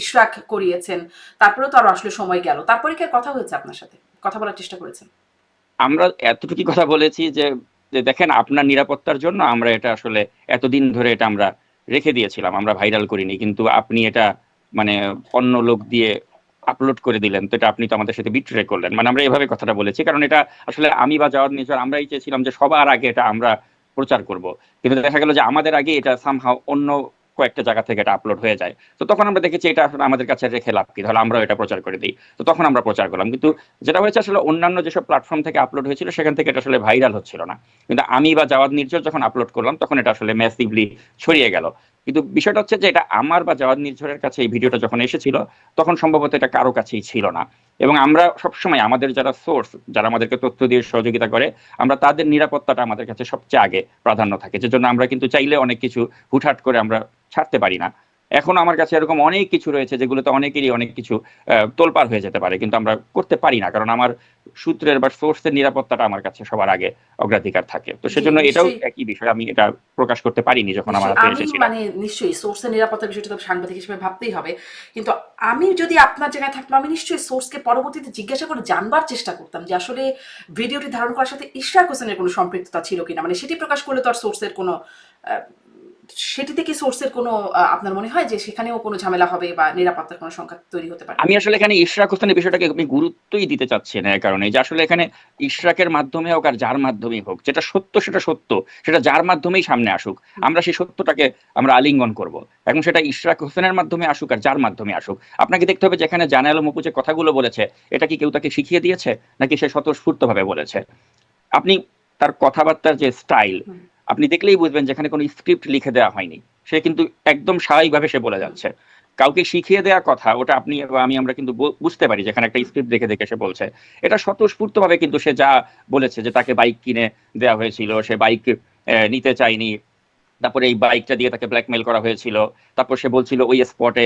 ইশরাক করিয়েছেন, তারপরেও তো আরও আসলে সময় গেল। তারপরে কি কথা হয়েছে আপনার সাথে? কথা বলার চেষ্টা করেছেন? আমরা এতটুকু কথা বলেছি যে দেখেন আপনার নিরাপত্তার জন্য আমরা এটা আসলে এতদিন ধরে এটা আমরা রেখে দিয়েছিলাম, আমরা ভাইরাল করিনি। কিন্তু আপনি এটা মানে অন্য লোক দিয়ে আপলোড করে দিলেন, তো এটা আপনি তো আমাদের সাথে বিট্রে করলেন। মানে আমরা এভাবে কথাটা বলেছি, কারণ এটা আসলে আমি বা যাওয়ার নিজের আমরাই চেয়েছিলাম যে সবার আগে এটা আমরা প্রচার করব। কিন্তু দেখা গেল যে আমাদের আগে এটা সামহাও অন্য কয়েকটা জায়গা থেকে এটা আপলোড হয়ে যায়। তো তখন আমরা দেখেছি এটা আসলে আমাদের কাছে রেখে লাভ কি? তাহলে আমরাও এটা প্রচার করে দিই। তো তখন আমরা প্রচার করলাম। কিন্তু যেটা হয়েছে আসলে অন্যান্য যেসব প্ল্যাটফর্ম থেকে আপলোড হয়েছিল, সেখান থেকে এটা আসলে ভাইরাল হচ্ছিল না। কিন্তু আমি বা জাওয়াদ নির্ঝর যখন আপলোড করলাম, তখন এটা আসলে ম্যাসিভলি ছড়িয়ে গেল। কিন্তু বিষয়টা হচ্ছে যে এটা আমার বা জাওয়াদ নির্ঝরের কাছে এই ভিডিওটা যখন এসেছিল, তখন সম্ভবত এটা কারও কাছেই ছিল না। এবং আমরা সবসময় আমাদের যারা সোর্স যারা আমাদেরকে তথ্য দিয়ে সহযোগিতা করে, আমরা তাদের নিরাপত্তাটা আমাদের কাছে সবচেয়ে আগে প্রাধান্য থাকে। যে জন্য আমরা কিন্তু চাইলে অনেক কিছু হুটহাট করে আমরা ছাড়তে পারি না। এখন আমার কাছে এরকম অনেক কিছু রয়েছে যেগুলোতে অনেকেরই অনেক কিছু আহ, তোলপাড় হয়ে যেতে পারে কিন্তু আমরা করতে পারি না কারণ আমার সূত্রের বা সোর্সের নিরাপত্তাটা আমার কাছে সবার আগে অগ্রাধিকার থাকে। তো সেজন্য এটাও একই বিষয় আমি এটা প্রকাশ করতে পারিনি যখন আমার হাতে এসেছিল। মানে নিশ্চয়ই সোর্সের নিরাপত্তার বিষয়টা তো সাংবাদিক হিসেবে ভাবতেই হবে কিন্তু আমি যদি আপনার জায়গায় থাকতাম আমি নিশ্চয়ই সোর্সকে পরবর্তীতে জিজ্ঞাসা করে জানবার চেষ্টা করতাম যে আসলে ভিডিওটি ধারণ করার সাথে ইশরাক হোসেনের কোনো সম্পৃক্ততা ছিল কিনা মানে সেটি প্রকাশ করলে তো আর সোর্সের কোনো আহ, সেটিতে কি সোর্সের কোনো আপনার মনে হয় যে সেখানেও কোনো ঝামেলা হবে বা নিরাপত্তার কোনো সংখ্যা তৈরি হতে পারে? আমি আসলে এখানে ইশরাক হোসেনের বিষয়টাকে আমি গুরুত্বই দিতে চাচ্ছি না এর কারণে। যে আসলে এখানে ইশরাকের মাধ্যমে হোক আর যার মাধ্যমেই হোক যেটা সত্য সেটা সত্য সেটা যার মাধ্যমেই সামনে আসুক আমরা সেই সত্যটাকে আমরা আলিঙ্গন করব। এখন সেটা ইশরাক হোসেনের মাধ্যমে আসুক আর যার মাধ্যমে আসুক। আপনাকে দেখতে হবে যেখানে জানাল মুপু যে কথাগুলো বলেছে এটা কি কেউ তাকে শিখিয়ে দিয়েছে নাকি সে স্বতঃস্ফূর্তভাবে বলেছে? আপনি তার কথাবার্তার যে স্টাইল। আপনি দেখলেই বুঝবেন যেখানে কোনো স্ক্রিপ্ট লিখে দেওয়া হয়নি। সে কিন্তু একদম স্বাভাবিকভাবে সে বলে যাচ্ছে। কাউকে শিখিয়ে দেওয়া কথা, ওটা আপনি আমি আমরা কিন্তু বুঝতে পারি যেখানে একটা স্ক্রিপ্ট দেখে দেখে সে বলছে। এটা স্বতঃস্ফূর্ত ভাবে কিন্তু সে যা বলেছে যে তাকে বাইক কিনে দেওয়া হয়েছিল, সে বাইক নিতে চায়নি তারপরে এই বাইকটা দিয়ে তাকে ব্ল্যাকমেল করা হয়েছিল। তারপর সে বলছিল, ওই স্পটে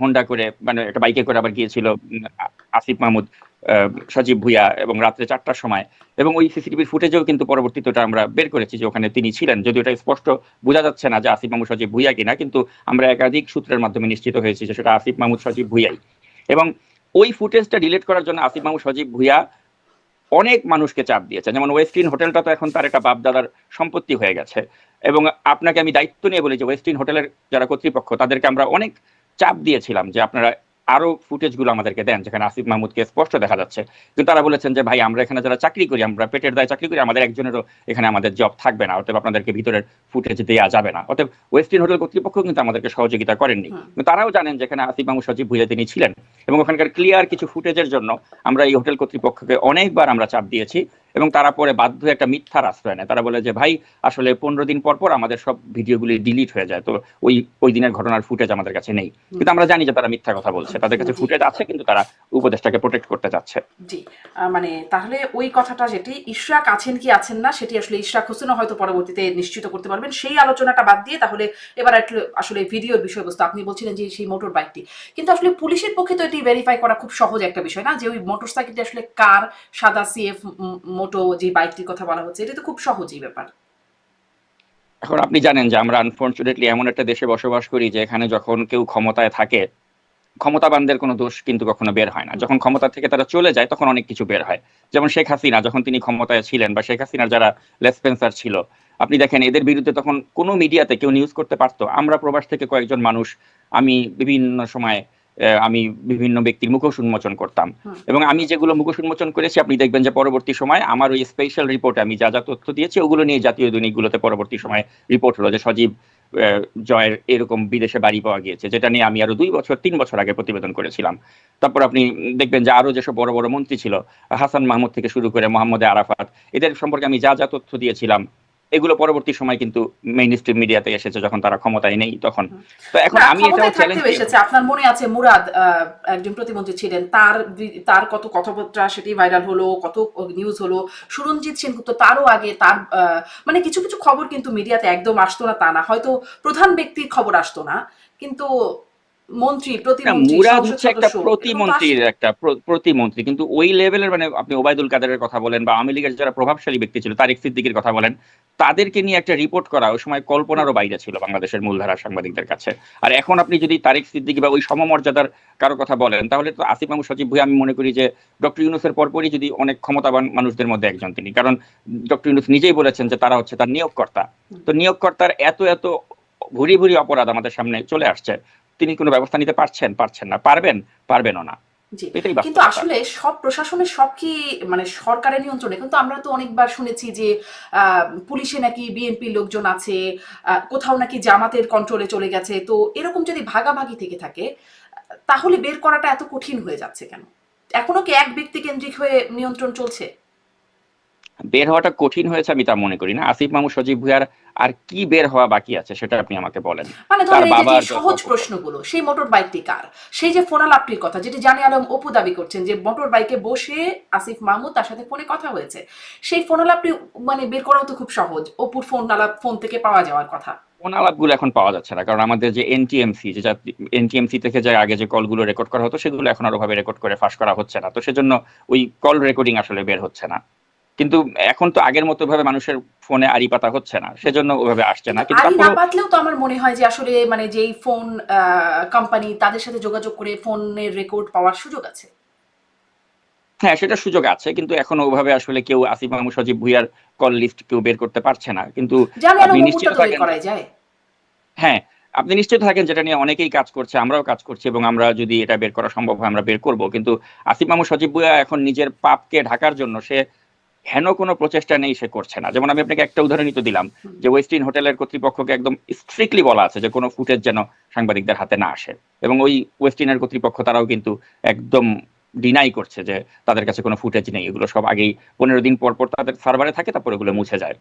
হোন্ডা করে মানে একটা বাইকে করে আবার গিয়েছিল আসিফ মাহমুদ সজীব ভুইয়া এবং রাত্রে চারটার সময়। এবং ওই সিসিটিভির ফুটেজেও কিন্তু পরবর্তীতে ওটা আমরা বের করেছি যে ওখানে তিনি ছিলেন। যদিও এটা স্পষ্ট বোঝা যাচ্ছে না যে আসিফ মাহমুদ, সজীব ভুইয়া কিনা, কিন্তু আমরা একাধিক সূত্রের মাধ্যমে নিশ্চিত হয়েছি যে সেটা আসিফ মাহমুদ, সজীব ভুইয়াই। এবং ওই ফুটেজটা ডিলিট করার জন্য আসিফ মাহমুদ, সজীব ভুইয়া অনেক মানুষকে চাপ দিয়েছে। যেমন ওয়েস্টিন হোটেলটা তো এখন তার একটা বাপদাদার সম্পত্তি হয়ে গেছে। এবং আপনাকে আমি দায়িত্ব নিয়ে বলি যে ওয়েস্টিন হোটেলের যারা কর্তৃপক্ষ, তাদেরকে আমরা অনেক চাপ দিয়েছিলাম যে আপনারা আরও ফুটেজগুলো আমাদেরকে দেন যেখানে আসিফ মাহমুদকে স্পষ্ট দেখা যাচ্ছে। কিন্তু তারা বলেছেন যে ভাই আমরা এখানে যারা চাকরি করি আমরা পেটের দায় চাকরি করি আমাদের একজনেরও এখানে আমাদের জব থাকবে না অতএব আপনাদেরকে ভিতরের ফুটেজ দেওয়া যাবে না। অতএব ওয়েস্টিন হোটেল কর্তৃপক্ষ কিন্তু আমাদেরকে সহযোগিতা করেননি। কিন্তু তারাও জানেন যেখানে আসিফ মাহমুদ সজীব ভুইয়া তিনি ছিলেন। এবং ওখানকার ক্লিয়ার কিছু ফুটেজের জন্য আমরা এই হোটেল কর্তৃপক্ষকে অনেকবার আমরা চাপ দিয়েছি। এবং তারা পরে বাধ্য একটা মিথ্যার আশ্রয় নেয় তারা বলে যে ভাই আসলে পনেরো দিন পর পর আমাদের সব ভিডিওগুলি ডিলিট হয়ে যায়। তো ওই ওই দিনের ঘটনার ফুটেজ আমাদের কাছে নেই। কিন্তু আমরা জানি যে তারা মিথ্যা কথা বলছে। তাদের কাছে ফুটেজ আছে কিন্তু তারা উপদেশটাকে প্রোটেক্ট করতে চাচ্ছে। জি। মানে তাহলে ওই কথাটা যেটি ইশরাক আছেন কি আছেন না সেটি আসলে ইশরাক হোসেনও হয়তো পরবর্তীতে নিশ্চিত করতে পারবেন। সেই আলোচনাটা বাদ দিয়ে তাহলে এবার একটু আসলে ভিডিওর বিষয়বস্তু। আপনি বলছিলেন যে সেই মোটর বাইকটি কিন্তু আসলে পুলিশের পক্ষে তো এটি ভেরিফাই করা খুব সহজ একটা বিষয় না? যে ওই মোটর সাইকেলটি আসলে কার সাদা সিএফ মোটো যে বাইকটির কথা বলা হচ্ছে, এটা তো খুব সহজই ব্যাপার। এখন আপনি জানেন যে আমরা আনফর্চুনেটলি এমন একটা দেশে বসবাস করি যে এখানে যখন কেউ ক্ষমতায় থাকে, ক্ষমতাবানদের কোনো দোষ কিন্তু কখনো বের হয় না। যখন ক্ষমতা থেকে তারা চলে যায়, তখন অনেক কিছু বের হয়। যেমন শেখ হাসিনা, যখন তিনি ক্ষমতায় ছিলেন বা শেখ হাসিনার যারা লেসপেন্সার ছিল, আপনি দেখেন এদের বিরুদ্ধে তখন কোনো মিডিয়াতে কেউ নিউজ করতে পারতো। আমরা প্রবাস থেকে কয়েকজন মানুষ, আমি বিভিন্ন সময় আমি বিভিন্ন ব্যক্তির মুখোশ উন্মোচন করতাম। এবং আমি যেগুলো মুখোশ উন্মোচন করেছি আপনি দেখবেন যে পরবর্তী সময় আমার ওই স্পেশাল রিপোর্টে আমি যা যা তথ্য দিয়েছি ওগুলো নিয়ে জাতীয় দৈনিকগুলোতে পরবর্তী সময় রিপোর্ট হলো যে সজীব জয়ের এরকম বিদেশে বাড়ি পাওয়া গিয়েছে যেটা নিয়ে আমি আরও দুই বছর তিন বছর আগে প্রতিবেদন করেছিলাম। তারপর আপনি দেখবেন যে আরও যেসব বড় বড় মন্ত্রী ছিল হাসান মাহমুদ থেকে শুরু করে মোহাম্মদ আরাফাত এদের সম্পর্কে আমি যা যা তথ্য দিয়েছিলাম এগুলো পরবর্তী সময় কিন্তু মেইন স্ট্রিম মিডিয়াতে এসেছে যখন তারা ক্ষমতায় নেই তখন। তো এখন আমি এটাও চ্যালেঞ্জ এসেছে। আপনার মনে আছে মুরাদ একজন প্রতিমন্ত্রী ছিলেন তার তার কত কথাবার্তা সেটি ভাইরাল হলো কত নিউজ হলো সুরঞ্জিত সেনগুপ্ত তারও আগে তার মানে কিছু কিছু খবর কিন্তু মিডিয়াতে একদম আসতো না তা না। হয়তো প্রধান ব্যক্তির খবর আসতো না কিন্তু মন্ত্রী না প্রতিমন্ত্রী মুরাদ হচ্ছে একটা সদস্য এরকম তো প্রতিমন্ত্রীর একটা প্রতিমন্ত্রী। কিন্তু ওই লেভেলের মানে আপনি ওবায়দুল কাদেরের কথা বলেন বা আওয়ামী লীগের যারা প্রভাবশালী ব্যক্তি ছিল তারেক সিদ্দিকের কথা বলেন তাদেরকে নিয়ে একটা রিপোর্ট করা ওই সময় কল্পনারও বাইরে ছিল বাংলাদেশের মূলধারা সাংবাদিকদের কাছে। আর এখন আপনি যদি তারেক সিদ্দিকী বা ওই সমমর্যাদার কারও কথা বলেন তাহলে তো আসিফ মাহমুদ সচিব ভুঁইয়া আমি মনে করি যে ডক্টর ইউনুসের পরপরই যদি অনেক ক্ষমতাবান মানুষদের মধ্যে একজন তিনি। কারণ ডক্টর ইউনুস নিজেই বলেছেন যে তারা হচ্ছে তার নিয়োগকর্তা। তো নিয়োগকর্তার এত এত ভুরি ভুরি অপরাধ আমাদের সামনে চলে আসছে। তিনি কোনো ব্যবস্থা নিতে পারছেন পারছেন না। পারবেন পারবেনও না। কিন্তু আসলে সব প্রশাসনের সব কি মানে সরকারের নিয়ন্ত্রণে? কিন্তু আমরা তো অনেকবার শুনেছি যে পুলিশে নাকি বিএনপি লোকজন আছে কোথাও নাকি জামাতের কন্ট্রোলে চলে গেছে। তো এরকম যদি ভাগাভাগি থেকে থাকে তাহলে বের করাটা এত কঠিন হয়ে যাচ্ছে কেন? এখনও কি এক ব্যক্তি কেন্দ্রিক হয়ে নিয়ন্ত্রণ চলছে? বের হওয়াটা কঠিন হয়েছে আমি তা মনে করি না। আসিফ মামু সজীব ভুইয়ার আর কি বের হওয়া বাকি আছে সেটা আপনি আমাকে বলেন। মানে তার বাবার সহজ প্রশ্নগুলো সেই মোটর বাইকটি কার? সেই যে ফোনালাপটির কথা যেটি জানি আলম অপু দাবি করছেন যে মোটর বাইকে বসে আসিফ মাহমুদ তার সাথে ফোনে কথা হয়েছে। সেই ফোনালাপটি মানে বের করাও তো খুব সহজ অপুর ফোন আলাপ ফোন থেকে পাওয়া যাওয়ার কথা। কোন আলাপগুলো এখন পাওয়া যাচ্ছে না কারণ আমাদের যে এনটিএমসি যে এনটিএমসি থেকে যে আগে যে কলগুলো রেকর্ড করা হতো সেগুলো এখন আর ওভাবে রেকর্ড করে ফাঁস করা হচ্ছে না। তো সেজন্য ওই কল রেকর্ডিং আসলে বের হচ্ছে না। কিন্তু এখন তো আগের মতো ভাবে মানুষের ফোনে আড়ি পাতা হচ্ছে না সেজন্য ওভাবে আসছে না। কিন্তু না পাতলেও তো আমার মনে হয় যে আসলে মানে যেই ফোন কোম্পানি তাদের সাথে যোগাযোগ করে ফোনের রেকর্ড পাওয়ার সুযোগ আছে। হ্যাঁ সেটা সুযোগ আছে কিন্তু এখন ওভাবে আসলে কেউ আসিফ মাহমুদ সজীব ভুইয়ার কল লিস্ট কেউ বের করতে পারছে না। কিন্তু আপনি নিশ্চিত থাকেন যায়। হ্যাঁ আপনি নিশ্চিত থাকেন যেটা নিয়ে অনেকেই কাজ করছে আমরাও কাজ করছি এবং আমরা যদি এটা বের করা সম্ভব হয় আমরা বের করব। কিন্তু আসিফ মাহমুদ সজীব ভুইয়া এখন নিজের পাপকে ঢাকার জন্য সে হেন কোনো প্রচেষ্টা নেই সে করছে না? যেমন আমি আপনাকে একটা উদাহরণই তো দিলাম যে ওয়েস্টিন হোটেলের কর্তৃপক্ষকে একদম স্ট্রিক্টলি বলা আছে যে কোনো ফুটেজ যেন সাংবাদিকদের হাতে না আসে। এবং ওই ওয়েস্টিনের কর্তৃপক্ষ তারাও কিন্তু একদম ডিনাই করছে যে তাদের কাছে কোনো ফুটেজ নেই। এগুলো সব আগেই পনেরো দিন পর পর তাদের সার্ভারে থাকে তারপর এগুলো মুছে যায়।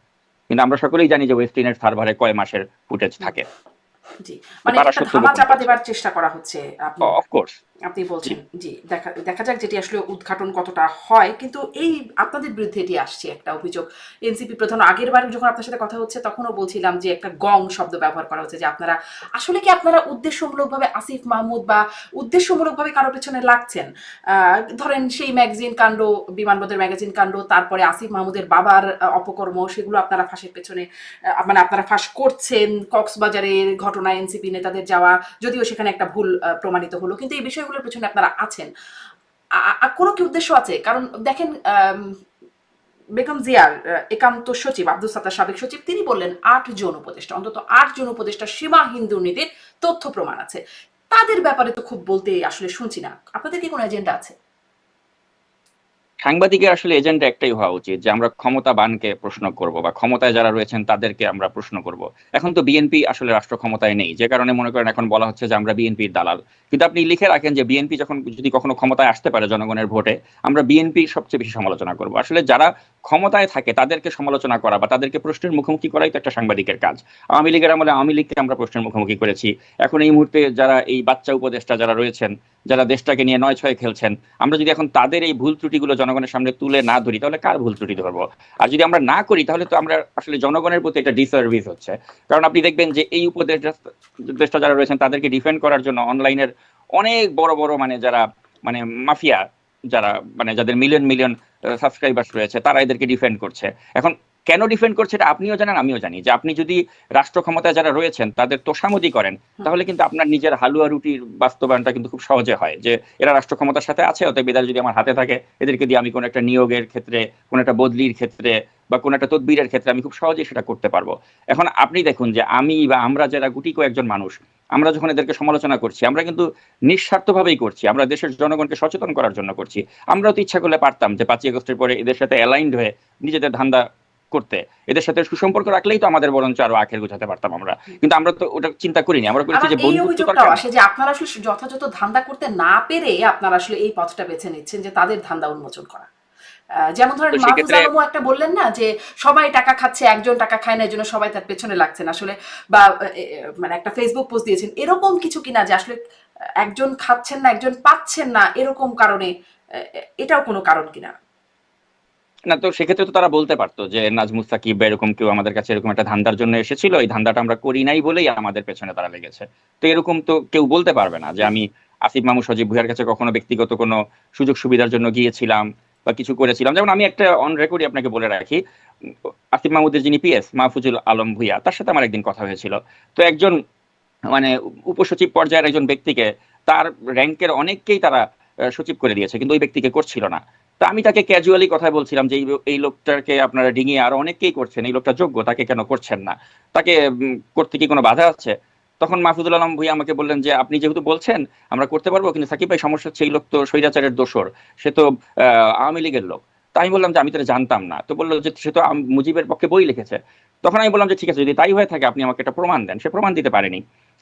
কিন্তু আমরা সকলেই জানি যে ওয়েস্টিনের সার্ভারে কয় মাসের ফুটেজ থাকে। জি। মানে চাপা চেষ্টা করা হচ্ছে অফকোর্স আপনি বলছেন জি। দেখা দেখা যাক যেটি আসলে উদ্ঘাটন কতটা হয় কিন্তু এই আপনাদের বিরুদ্ধে এটি আসছে একটা অভিযোগ। এনসিপি প্রধান আগের বার যখন আপনার সাথে কথা হচ্ছে তখনও বলছিলাম যে একটা গং শব্দ ব্যবহার করা হচ্ছে যে আপনারা আসলে কি আপনারা উদ্দেশ্যমূলকভাবে আসিফ মাহমুদ বা উদ্দেশ্যমূলকভাবে কারও পেছনে লাগছেন? ধরেন সেই ম্যাগাজিন কাণ্ড বিমানবন্দর ম্যাগাজিন কাণ্ড তারপরে আসিফ মাহমুদের বাবার অপকর্ম সেগুলো আপনারা ফাঁসের পেছনে মানে আপনারা ফাঁস করছেন কক্সবাজারের ঘটনা এনসিপি নেতাদের যাওয়া যদিও সেখানে একটা ভুল প্রমাণিত হলো কিন্তু এই বিষয়গুলোর পেছনে আপনারা আছেন। কোনো কি উদ্দেশ্য আছে? কারণ দেখেন বেগম জিয়ার একান্ত সচিব, আব্দুল সাত্তার সাবেক সচিব, তিনি বললেন, আট জন উপদেষ্টা, অন্তত আট জন উপদেষ্টা সীমাহীন দুর্নীতির তথ্য প্রমাণ আছে। তাদের ব্যাপারে তো খুব বলতে আসলে শুনছি না। আপনাদের কি কোনো এজেন্ডা আছে? সাংবাদিকের আসলে এজেন্ডা একটাই হওয়া উচিত যে আমরা ক্ষমতাবানকে প্রশ্ন করব বা ক্ষমতায় যারা রয়েছেন তাদেরকে আমরা প্রশ্ন করব। এখন তো বিএনপি আসলে রাষ্ট্র ক্ষমতায় নেই, যে কারণে মনে করেন এখন বলা হচ্ছে যে আমরা বিএনপির দালাল। কিন্তু আপনি লিখে রাখেন যে বিএনপি যখন যদি কখনো ক্ষমতায় আসতে পারে জনগণের ভোটে, আমরা বিএনপি সবচেয়ে বেশি সমালোচনা করব। আসলে যারা ক্ষমতায় থাকে, তাদেরকে সমালোচনা করা বা তাদেরকে প্রশ্নের মুখোমুখি করাই তো একটা সাংবাদিকের কাজ। আওয়ামী লীগের আমলে আওয়ামী লীগকে আমরা প্রশ্নের মুখোমুখি করেছি। এখন এই মুহূর্তে যারা এই বাচ্চা উপদেষ্টা যারা রয়েছেন, যারা দেশটাকে নিয়ে নয় ছয় খেলছেন, আমরা যদি এখন তাদের এই ভুল ত্রুটিগুলো জনগণের সামনে তুলে না ধরি, তাহলে কার ভুল ত্রুটি ধরবো? আর যদি আমরা না করি, তাহলে তো আমরা আসলে জনগণের প্রতি একটা ডিসার্ভিস হচ্ছে। কারণ আপনি দেখবেন যে এই উপদেষ্টা যারা রয়েছেন, তাদেরকে ডিফেন্ড করার জন্য অনলাইনের অনেক বড় বড় মানে যারা মানে মাফিয়া যারা মানে যাদের মিলিয়ন মিলিয়ন সাবস্ক্রাইবার্স রয়েছে তারা এদেরকে ডিফেন্ড করছে। এখন কেন ডিফেন্ড করছে এটা আপনিও জানেন আমিও জানি। যে আপনি যদি রাষ্ট্র ক্ষমতায় যারা রয়েছেন তাদের তোষামতি করেন তাহলে কিন্তু আপনার নিজের হালুয়া রুটির বাস্তবায়নটা কিন্তু খুব সহজে হয়। যে এরা রাষ্ট্র ক্ষমতার সাথে আছে অতএব এদের যদি আমার হাতে থাকে এদেরকে দিয়ে আমি কোনো একটা নিয়োগের ক্ষেত্রে কোনো একটা বদলির ক্ষেত্রে বা কোনো একটা তদবিরের ক্ষেত্রে আমি খুব সহজেই সেটা করতে পারব। এখন আপনি দেখুন যে আমি বা আমরা যারা গুটি কয়েকজন মানুষ আমরা যখন এদেরকে সমালোচনা করছি আমরা কিন্তু নিঃস্বার্থভাবেই করছি আমরা দেশের জনগণকে সচেতন করার জন্য করছি। আমরাও তো ইচ্ছা করলে পারতাম যে পাঁচই আগস্টের পরে এদের সাথে অ্যালাইন্ড হয়ে নিজেদের ধান্দা করতে। এদের সাথে সুসম্পর্ক রাখলেই তো আমাদের বরঞ্চ আরও আখের গোছাতে পারতাম আমরা। কিন্তু আমরা তো ওটা চিন্তা করিনি। আমরা করেছি যে এই বন্ধুত্ব আসে যে আপনারা আসলে যথাযথ ধান্দা করতে না পেরে আপনারা আসলে এই পথটা বেছে নিচ্ছেন যে তাদের ধান্দা উন্মোচন করা। যেমন ধরেন মাহফুজ আলমও একটা বললেন না যে সবাই টাকা খাচ্ছে একজন টাকা খায় না এই জন্য সবাই তার পেছনে লাগছেন আসলে বা মানে একটা ফেসবুক পোস্ট দিয়েছেন। এরকম কিছু কিনা যে আসলে একজন খাচ্ছেন না একজন পাচ্ছেন না এরকম কারণে এটাও কোনো কারণ কিনা? না তো সেক্ষেত্রে তো তারা বলতে পারতো যে নাজমুস সাকিব এরকম কেউ আমাদের কাছে এরকম একটা ধান্দার জন্য এসেছিল এই ধান্দাটা আমরা করি নাই বলেই আমাদের পেছনে তারা লেগেছে। তো এরকম তো কেউ বলতে পারবে না যে আমি আসিফ মামু সজীব ভুইয়ার কাছে কখনো ব্যক্তিগত কোনো সুযোগ সুবিধার জন্য গিয়েছিলাম বা কিছু করেছিলাম। যেমন আমি একটা অন রেকর্ডই আপনাকে বলে রাখি আসিফ মাহমুদের যিনি পিএস মাহফুজুল আলম ভুইয়া, তার সাথে আমার একদিন কথা হয়েছিল। তো একজন মানে উপসচিব পর্যায়ের একজন ব্যক্তিকে তার র্যাঙ্কের অনেককেই তারা সচিব করে দিয়েছে, কিন্তু ওই ব্যক্তিকে করছিল না। তো আমি তাকে ক্যাজুয়ালি কথা বলছিলাম যে, এই- লোকটাকে আপনারা ডিঙিয়ে আরও অনেককেই করছেন, এই লোকটা যোগ্য, তাকে কেন করছেন না? তাকে করতে কি কোনো বাধা আছে? তখন মাহফুজুল আলম ভুইয়া আমাকে বললেন যে আপনি যেহেতু বলছেন আমরা করতে পারব। কিন্তু সাকিব ভাই সমস্যা হচ্ছে এই লোক তো স্বৈরাচারের দোষর সে তো আহ, আওয়ামী লীগের লোক। তাই আমি বললাম যে আমি তো জানতাম না। তো বলল যে সে তো মুজিবের পক্ষে বই লিখেছে। তখন আমি বললাম যে ঠিক আছে যদি তাই হয়ে থাকে আপনি আমাকে একটা প্রমাণ দেন। সে প্রমাণ দিতে পারেনি।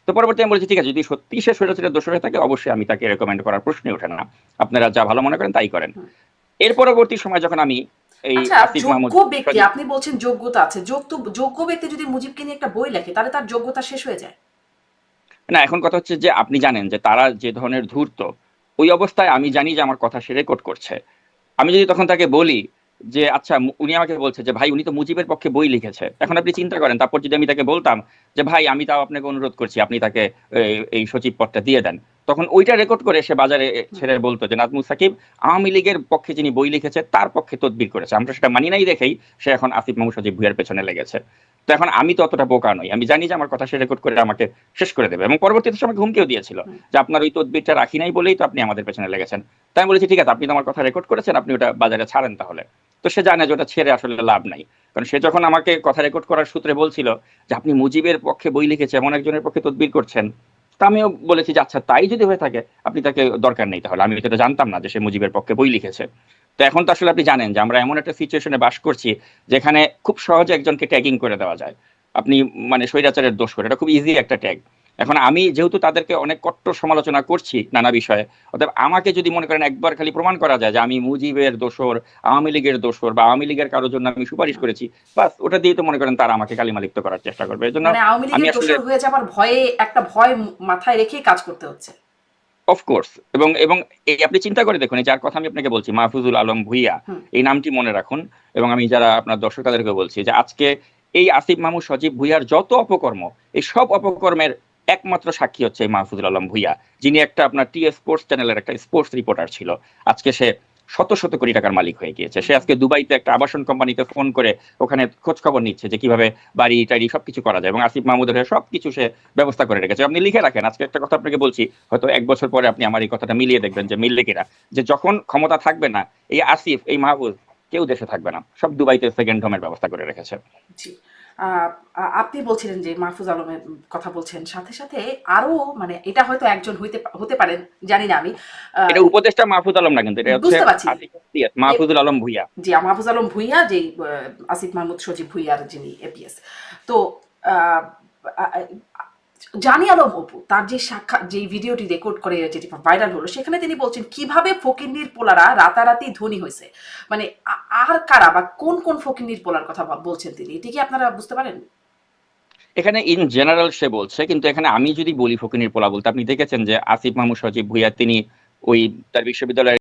তো পরবর্তী আমি বলেছি ঠিক আছে যদি সত্যি সে স্বৈরাচারের দোষর হয়ে থাকে অবশ্যই আমি তাকে রেকমেন্ড করার প্রশ্নই ওঠে না। আপনারা যা ভালো মনে করেন তাই করেন। এর পরবর্তী সময় যখন আমি এই আচ্ছা যোগ্য ব্যক্তি আপনি বলছেন যোগ্যতা আছে। যোগ্য যোগ্য ব্যক্তি যদি মুজিবকে নিয়ে একটা বই লেখে তাহলে তার যোগ্যতা শেষ হয়ে যায়? না, এখন কথা হচ্ছে যে আপনি জানেন যে তারা যে ধরনের ধূর্ত, ওই অবস্থায় আমি জানি যে আমার কথা সে রেকর্ড করছে। আমি যদি তখন তাকে বলি যে আচ্ছা উনি আমাকে বলছে যে, ভাই, উনি তো মুজিবের পক্ষে বই লিখেছে। এখন আপনি চিন্তা করেন, তারপর যদি আমি তাকে বলতাম যে, ভাই, আমি তাও আপনাকে অনুরোধ করছি, আপনি তাকে এই- সচিব পদটা দিয়ে দেন। তখন ওইটা রেকর্ড করে সে বাজারে ছেড়ে বলতো যে নাজমুল সাকিব আওয়ামী লীগের পক্ষে যিনি বই লিখেছে তার পক্ষে তদবির করেছে। আমরা সেটা মানি নাই দেখেই সে এখন আসিফ মাহমুদ সজিব ভুইয়ার পেছনে লেগেছে। তো এখন আমি তো অতটা বোকা নই। আমি জানি যে আমার কথা সে রেকর্ড করে আমাকে শেষ করে দেবে এবং পরবর্তীতে সময় হুমকিও দিয়েছিল যে আপনার ওই তদবিরটা রাখি নাই বলেই তো আপনি আমাদের পেছনে লেগেছেন। তাই আমি বলেছি ঠিক আছে আপনি তো আমার কথা রেকর্ড করেছেন আপনি ওটা বাজারে ছাড়েন তাহলে। তো সে জানে যে ওটা ছেড়ে আসলে লাভ নাই। কারণ সে যখন আমাকে কথা রেকর্ড করার সূত্রে বলছিল যে আপনি মুজিবের পক্ষে বই লিখেছে এমন একজনের পক্ষে তদবির করছেন? তা আমিও বলেছি যে আচ্ছা তাই যদি হয়ে থাকে, আপনি তাকে দরকার নেই তাহলে। আমি তো জানতাম না যে সে মুজিবের পক্ষে বই লিখেছে। তো এখন তো আসলে আপনি জানেন যে, আমরা এমন একটা সিচুয়েশনে বাস করছি যেখানে খুব সহজে একজনকে ট্যাগিং করে দেওয়া যায়। আপনি মানে স্বৈরাচারের দোষ করে, এটা খুব ইজি একটা ট্যাগ এখন আমি যেহেতু তাদেরকে অনেক কট্টর সমালোচনা করছি নানা বিষয়ে অতএব আমাকে যদি মনে করেন একবার খালি প্রমাণ করা যায় যে আমি মুজিবের দোষর আওয়ামী লীগের দোষর বা আওয়ামী লীগের কারোর জন্য আমি সুপারিশ করেছি বাস ওটা দিয়ে তো মনে করেন তারা আমাকে কালিমালিপ্ত করার চেষ্টা করবে। এই জন্য মানে আমি আসলে- হয়ে যাবার ভয়ে একটা ভয় মাথায় রেখেই কাজ করতে হচ্ছে। অফকোর্স এবং এবং এই আপনি চিন্তা করে দেখুন এই যার কথা আমি আপনাকে বলছি মাহফুজুল আলম ভুইয়া এই নামটি মনে রাখুন। এবং আমি যারা আপনার দর্শক তাদেরকে বলছি যে আজকে এই আসিফ মাহমুদ সজীব ভুইয়ার যত অপকর্ম এই সব অপকর্মের একমাত্র সাক্ষী হচ্ছে এই মাহফুজুল আলম ভুইয়া, যিনি একটা আপনার টি স্পোর্টস চ্যানেলের একটা স্পোর্টস রিপোর্টার ছিল। আজকে সে শত শত কোটি টাকার মালিক হয়ে গিয়েছে। সে আজকে দুবাইতে একটা আবাসন কোম্পানিতে ফোন করে ওখানে খোঁজ খবর নিচ্ছে যে কীভাবে বাড়ি টাড়ি সবকিছু করা যায় এবং আসিফ মাহমুদের হয়ে সবকিছু সে ব্যবস্থা করে রেখেছে। আপনি লিখে রাখেন, আজকে একটা কথা আপনাকে বলছি, হয়তো এক বছর পরে আপনি আমার এই কথাটা মিলিয়ে দেখবেন যে মিললে কিনা। যে যখন ক্ষমতা থাকবে না, এই আসিফ, এই মাহবুব কেউ দেশে থাকবে না, সব দুবাইতে সেকেন্ড হোমের ব্যবস্থা করে রেখেছে। আপনি বলছিলেন যে মাহফুজ আলমের কথা বলছেন সাথে সাথে আরও মানে এটা হয়তো একজন হইতে হতে পারেন জানি না আমি। এটা উপদেষ্টা মাহফুজ আলম না কিন্তু এটা হচ্ছে বুঝতে পারছি। মাহফুজুল আলম ভুইয়া। জি মাহফুজ আলম ভুইয়া যে আসিফ মাহমুদ সজীব ভুইয়ার যিনি এপিএস তো জানি আলম অপু, তার যে সাক্ষাৎ যে ভিডিওটি রেকর্ড করে যেটি ভাইরাল হলো, সেখানে তিনি বলছেন, কীভাবে ফকিন্নির পোলারা রাতারাতি ধনী হয়েছে? মানে আর কারা বা কোন কোন ফকিন্নির পোলার কথা বলছেন তিনি? এটি কি আপনারা বুঝতে পারেন? এখানে ইন জেনারেল সে বলছে, কিন্তু এখানে আমি যদি বলি ফকিনীর পোলা বলতে, আপনি দেখেছেন যে আসিফ মাহমুদ সজীব ভুইয়া, তিনি ওই তার বিশ্ববিদ্যালয়ের